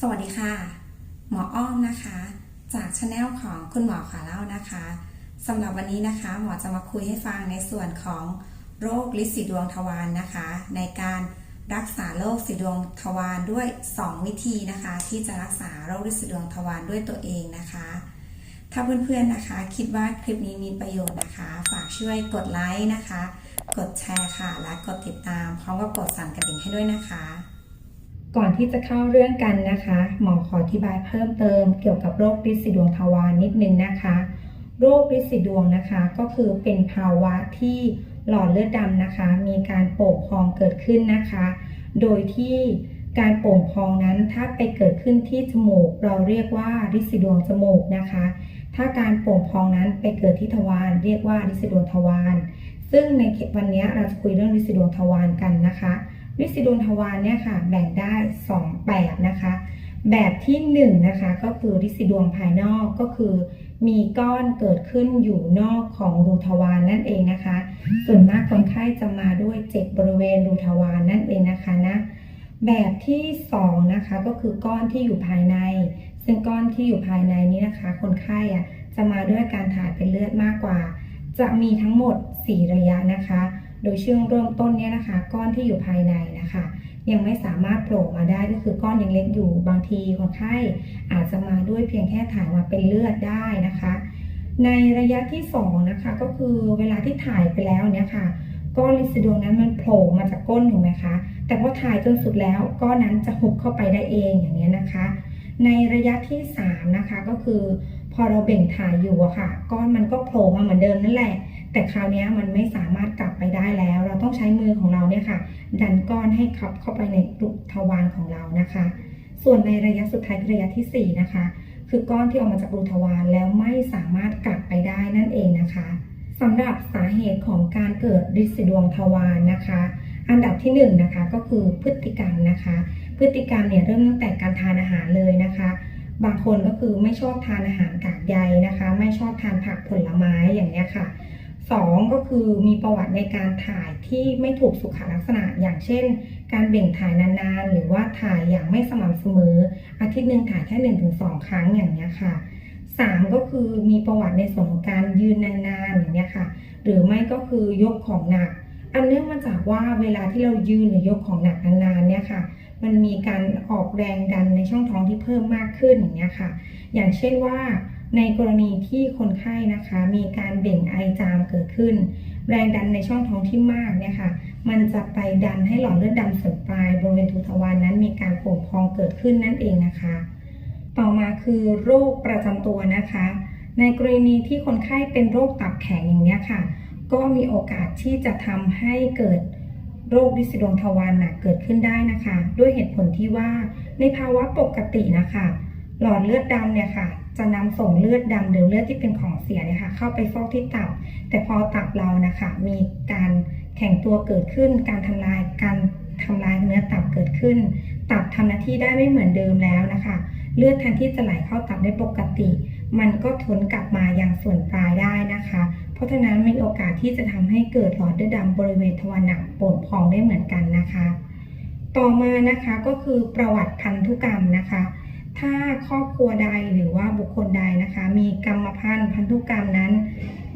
สวัสดีค่ะ หมออ้อมนะคะ จากช anel ของคุณหมอขาเล่านะคะสำหรับวันนี้นะคะ หมอจะมาคุยให้ฟังในส่วนของโรคลิสีดวงทวารนะคะ ในการรักษาโรคสีดวงทวารด้วย 2 วิธีนะคะ ที่จะรักษาโรคลิสีดวงทวารด้วยตัวเองนะคะ ถ้าเพื่อนๆนะคะ คิดว่าคลิปนี้มีประโยชน์นะคะ ฝากช่วยกดไลค์นะคะ กดแชร์ค่ะ และกดติดตามพร้อมกับกดสั่นกระดิ่งให้ด้วยนะคะ ก่อนที่จะเข้าเรื่องกันนะคะ หมอขออธิบายเพิ่มเติมเกี่ยวกับโรคริดสีดวงทวารนิดนึงนะคะ โรคริดสีดวงนะคะก็คือเป็นภาวะที่หลอดเลือดดำนะคะ มีการโป่งพองเกิดขึ้นนะคะ โดยที่การโป่งพองนั้นถ้าไปเกิดขึ้นที่จมูก เราเรียกว่าริดสีดวงจมูกนะคะ ถ้าการโป่งพองนั้นไปเกิดที่ทวารเรียกว่าริดสีดวงทวารซึ่งในวันนี้เราจะคุยเรื่องริดสีดวงทวารกันนะคะ วิสิดวงทวารเนี่ยค่ะแบ่งได้ 2 แบบนะคะ แบบที่1นงนะคะก็คือริสิดวงภายนอกก็คือ มีก้อนเกิดขึ้นอยู่นอกของรูทวารนนั่นเองนะคะ ส่วนมากคนไข้จะมาด้วยเจ็บบริเวณรูทวารนนั่นเองนะคะนะแบบที่2นะคะก็คือก้อนที่อยู่ภายใน ซึ่งก้อนที่อยู่ภายในนี้นะคะ คนไข้อะจะมาด้วยการถ่ายเป็นเลือดมากกว่า จะมีทั้งหมด 4 ระยะนะคะ โดยช่วงเริ่มต้นเนี่ยนะคะ ก้อนที่อยู่ภายในนะคะ ยังไม่สามารถโผล่มาได้ก็คือก้อนยังเล็กอยู่บางทีคนไข้อาจจะมาด้วยเพียงแค่ถ่ายมาเป็นเลือดได้นะคะ ในระยะที่2นะคะก็คือเวลาที่ถ่ายไปแล้วเนี่ยค่ะก้อนลิซิดวงนั้นมันโผล่มาจากก้นถูกไหมคะ แต่พอถ่ายจนสุดแล้วก้อนนั้นจะหุบเข้าไปได้เองอย่างนี้นะคะ ในระยะที่3นะคะก็คือพอเราเบ่งถ่ายอยู่อะค่ะ ก้อนมันก็โผล่มาเหมือนเดิมนั่นแหละ แต่คราวนี้มันไม่สามารถกลับไปได้แล้ว เราต้องใช้มือของเราเนี่ยค่ะ ดันก้อนให้ขับเข้าไปในรูทวารของเรานะคะ ส่วนในระยะสุดท้ายระยะที่ 4 นะคะ คือก้อนที่ออกมาจากรูทวารแล้วไม่สามารถกลับไปได้นั่นเองนะคะสำหรับสาเหตุของการเกิดริดสีดวงทวารนะคะ อันดับที่1นงนะคะก็คือพฤติกรรมนะคะ พฤติกรรมเนี่ยเริ่มตั้งแต่การทานอาหารเลยนะคะบางคนก็คือไม่ชอบทานอาหารกากใยนะคะ ไม่ชอบทานผักผลไม้อย่างนี้ยค่ะ สองก็คือมีประวัติในการถ่ายที่ไม่ถูกสุขลักษณะ อย่างเช่น การเบ่งถ่ายนานๆ หรือว่าถ่ายอย่างไม่สม่ำเสมอ อาทิตย์หนึ่งถ่ายแค่หนึ่งถึงสองครั้งอย่างนี้ค่ะสามก็คือมีประวัติในส่วนของการยืนนานๆอย่างนี้ค่ะ หรือไม่ก็คือยกของหนัก อันเนื่องมาจากว่าเวลาที่เรายืนหรือยกของหนักนานๆเนี่ยค่ะมันมีการออกแรงดันในช่องท้องที่เพิ่มมากขึ้นอย่างเงี้ยค่ะ อย่างเช่นว่า ในกรณีที่คนไข้นะคะมีการเบ่งไอจามเกิดขึ้น แรงดันในช่องท้องที่มากเนี่ยค่ะมันจะไปดันให้หลอดเลือดดำส่วนปลายบริเวณทุทวารนนั้นมีการโป่งพองเกิดขึ้นนั่นเองนะคะ ต่อมาคือโรคประจำตัวนะคะ ในกรณีที่คนไข้เป็นโรคตับแข็งอย่างเนี้ยค่ะ ก็มีโอกาสที่จะทำให้เกิดโรคดิสดวงทวารหนักเกิดขึ้นได้นะคะ ด้วยเหตุผลที่ว่าในภาวะปกตินะคะ หลอดเลือดดำเนี่ยค่ะ จะนำส่งเลือดดำหรือเลือดที่เป็นของเสียเนี่ยค่ะเข้าไปฟอกที่ตับ แต่พอตับเรานะคะมีการแข็งตัวเกิดขึ้น การทำลายการทำลายเนื้อตับเกิดขึ้น ตับทำหน้าที่ได้ไม่เหมือนเดิมแล้วนะคะ เลือดแทนที่จะไหลเข้าตับได้ปกติ มันก็ทนกลับมายังส่วนปลายได้นะคะ เพราะฉะนั้นมีโอกาสที่จะทำให้เกิดหลอดเลือดดำบริเวณทวารหนักโป่งพองได้เหมือนกันนะคะ ต่อมานะคะก็คือประวัติพันธุกรรมนะคะ ถ้าครอบครัวใดหรือว่าบุคคลใดนะคะ มีกรรมพันธุ์พันธุกรรมนั้น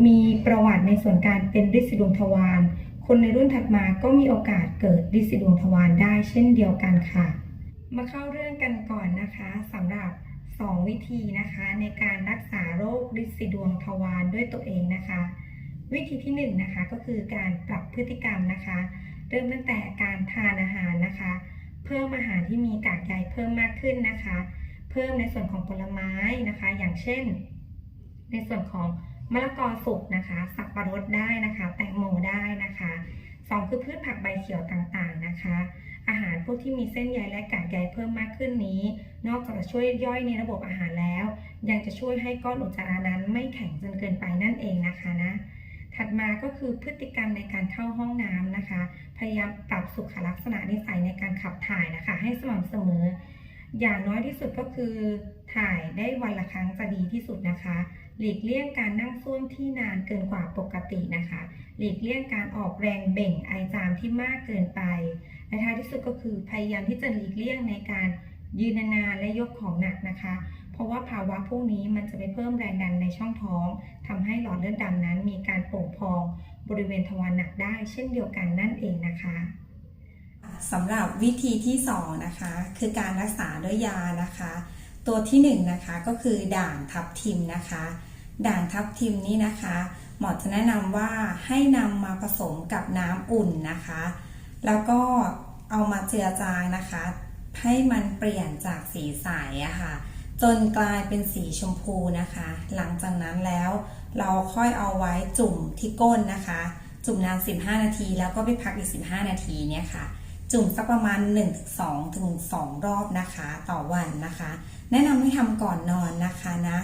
มีประวัติในส่วนการเป็นริดสีดวงทวารคนในรุ่นถัดมาก็มีโอกาสเกิดริดสีดวงทวารได้เช่นเดียวกันค่ะ มาเข้าเรื่องกันก่อนนะคะสำหรับ 2 วิธีนะคะในการรักษาโรคริดสีดวงทวารด้วยตัวเองนะคะ วิธีที่1นงนะคะก็คือการปรับพฤติกรรมนะคะ เริ่มตั้งแต่การทานอาหารนะคะ เพิ่มอาหารที่มีกากใยเพิ่มมากขึ้นนะคะ เพิ่มในส่วนของผลไม้นะคะ อย่างเช่น ในส่วนของมะละกอสุกนะคะ สับปะรดได้นะคะ แตงโมได้นะคะสองคือพืชผักใบเขียวต่างๆนะคะ อาหารพวกที่มีเส้นใยและกากใยเพิ่มมากขึ้นนี้ นอกจากจะช่วยย่อยในระบบอาหารแล้ว ยังจะช่วยให้ก้อนอุจจาระนั้นไม่แข็งจนเกินไปนั่นเองนะคะนะถัดมาก็คือพฤติกรรมในการเข้าห้องน้ำนะคะ พยายามปรับสุขลักษณะนิสัยในการขับถ่ายนะคะ ให้สม่ำเสมอ อย่างน้อยที่สุดก็คือ ถ่ายได้วันละครั้งจะดีที่สุดนะคะ หลีกเลี่ยงการนั่งส้วมที่นานเกินกว่าปกตินะคะ หลีกเลี่ยงการออกแรงเบ่งไอจามที่มากเกินไปและท้ายที่สุดก็คือพยายามที่จะหลีกเลี่ยงในการยืนนานๆและยกของหนักนะคะ เพราะว่าภาวะพวกนี้มันจะไปเพิ่มแรงดันในช่องท้องทำให้หลอดเลือดดำนั้นมีการโป่งพองบริเวณทวารหนักได้ เช่นเดียวกันนั่นเองนะคะ สำหรับวิธีที่2นะคะคือการรักษาด้วยยานะคะ ตัวที่1นงนะคะก็คือด่างทับทิมนะคะ ด่างทับทิมนี่นะคะ หมอจะแนะนำว่าให้นำมาผสมกับน้ำอุ่นนะคะ แล้วก็เอามาเจือจางนะคะ ให้มันเปลี่ยนจากสีใสอะค่ะ จนกลายเป็นสีชมพูนะคะ หลังจากนั้นแล้วเราค่อยเอาไว้จุ่มที่ก้นนะคะ จุ่มนาน 15 นาที แล้วก็ไปพักอีก 15 นาทีเนี่ยค่ะ จุ่มสักประมาณ 1-2ถึง2รอบนะคะ ต่อวันนะคะ แนะนำให้ทำก่อนนอนนะคะนะ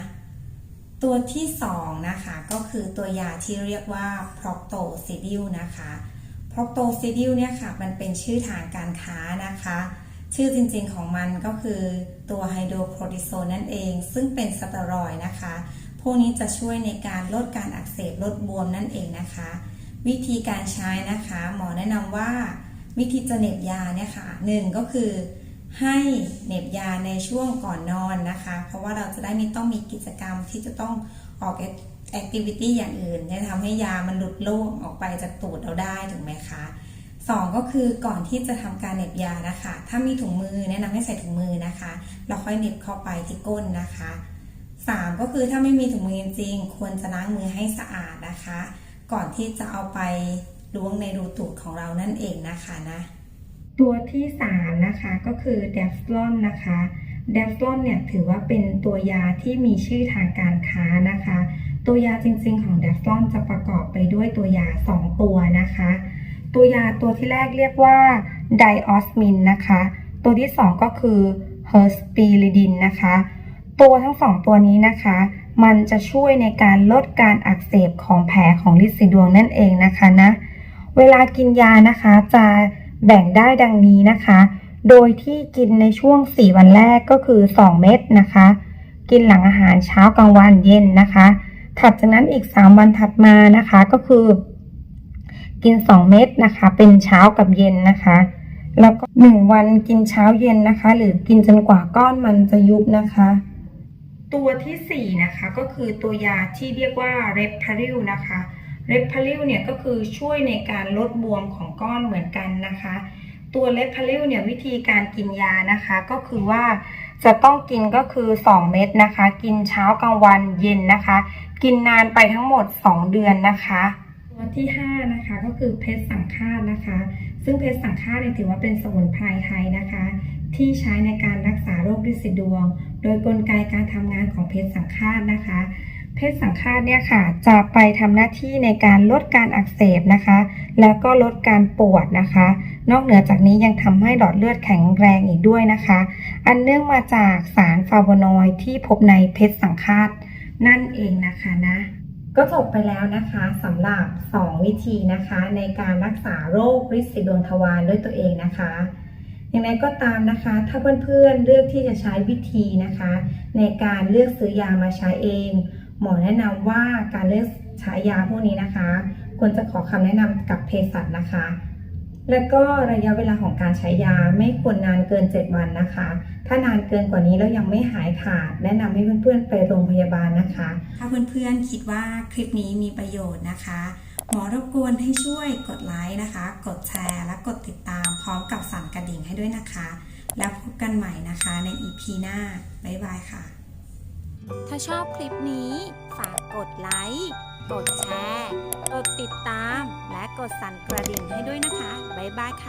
ตัวที่2นะคะก็คือตัวยาที่เรียกว่า p r o c t o s i d i l นะคะ p r o c t o s i d i l เนี่ยค่ะมันเป็นชื่อทางการค้านะคะ ชื่อจริงๆของมันก็คือตัวไฮโดรโคร์ติโซนนั่นเอง ซึ่งเป็นสเตียรอยนะคะ พวกนี้จะช่วยในการลดการอักเสบลดบวมนั่นเองนะคะ วิธีการใช้นะคะ หมอแนะนำว่า วิธีจะเหน็บยาเนี่ยค่ะหนึ่งก็คือให้เหน็บยาในช่วงก่อนนอนนะคะ เพราะว่าเราจะได้ไม่ต้องมีกิจกรรมที่จะต้องออกแอคทิวิตี้อย่างอื่นจะทำให้ยามันหลุดโล่งออกไปจากตูดเราได้ถูกไหมคะสองก็คือก่อนที่จะทำการเหน็บยานะคะ ถ้ามีถุงมือแนะนำให้ใส่ถุงมือนะคะ เราค่อยเหน็บเข้าไปที่ก้นนะคะสามก็คือถ้าไม่มีถุงมือจริงๆควรจะล้างมือให้สะอาดนะคะ ก่อนที่จะเอาไป ล้วงในรูตูดของเรานั่นเองนะคะนะ ตัวที่3นะคะก็คือเดฟลอนนะคะเดฟลอนเนี่ยถือว่าเป็นตัวยาที่มีชื่อทางการค้านะคะ ตัวยาจริงๆของเดฟลอนจะประกอบไปด้วยตัวยา 2 ตัวนะคะ ตัวยาตัวที่แรกเรียกว่าไดออสมินนะคะ ตัวที่ 2 ก็คือเฮอร์สปีริดินนะคะ ตัวทั้งสองตัวนี้นะคะ มันจะช่วยในการลดการอักเสบของแผลของลินสีดวงนั่นเองนะคะนะ เวลากินยานะคะจะแบ่งได้ดังนี้นะคะ โดยที่กินในช่วง 4 วันแรกก็คือ 2 เม็ดนะคะ กินหลังอาหารเช้ากลางวันเย็นนะคะ ถัดจากนั้นอีก 3 วันถัดมานะคะก็คือ กิน 2 เม็ดนะคะ เป็นเช้ากับเย็นนะคะ แล้วก็ 1 วันกินเช้าเย็นนะคะ หรือกินจนกว่าก้อนมันจะยุบนะคะ ตัวทีสี่4 นะคะก็คือตัวยาที่เรียกว่าเรปพาริลนะคะ เรปพาริลเนี่ยก็คือช่วยในการลดบวมของก้อนเหมือนกันนะคะ ตัวเรปพาริลเนี่ยวิธีการกินยานะคะก็คือว่าจะต้องกินก็คือ 2 เม็ดนะคะ กินเช้ากลางวันเย็นนะคะ กินนานไปทั้งหมด 2 เดือนนะคะตัวที่5นะคะก็คือเพชรสังฆาตนะคะ ซึ่งเพชรสังฆาตเนี่ยถือว่าเป็นสมุนไพรไทยนะคะ ที่ใช้ในการรักษาโรคลินสีดวง โดยกลไกการทำงานของเพชรสังฆาตนะคะ เพศสังฆาตเนี่ยค่ะ จะไปทำหน้าที่ในการลดการอักเสบนะคะ แล้วก็ลดการปวดนะคะ นอกเหนือจากนี้ยังทำให้หลอดเลือดแข็งแรงอีกด้วยนะคะ อันเนื่องมาจากสารฟลาโวนอยด์ที่พบในเพชรสังฆาตนั่นเองนะคะนะก็จบไปแล้วนะคะสำหรับ 2 วิธีนะคะ ในการรักษาโรคริดสีดวงทวารด้วยตัวเองนะคะอย่างไรก็ตามนะคะ ถ้าเพื่อนๆเลือกที่จะใช้วิธีนะคะ ในการเลือกซื้อยามาใช้เอง หมอแนะนำว่าการเลือกใช้ยาพวกนี้นะคะ ควรจะขอคำแนะนำกับเภสัชนะคะ และก็ระยะเวลาของการใช้ยาไม่ควรนานเกิน 7 วันนะคะ ถ้านานเกินกว่านี้แล้วยังไม่หายขาด แนะนำให้เพื่อนๆไปโรงพยาบาลนะคะ ถ้าเพื่อนๆคิดว่าคลิปนี้มีประโยชน์นะคะ หมอรบกวนให้ช่วยกดไลค์นะคะ กดแชร์และกดติดตามพร้อมกับสั่นกระดิ่งให้ด้วยนะคะ แล้วพบกันใหม่นะคะใน EP หน้าบ๊ายบายค่ะ ถ้าชอบคลิปนี้ ฝากกดไลค์ กดแชร์ กดติดตาม และกดสั่นกระดิ่งให้ด้วยนะคะ บ๊ายบายค่ะ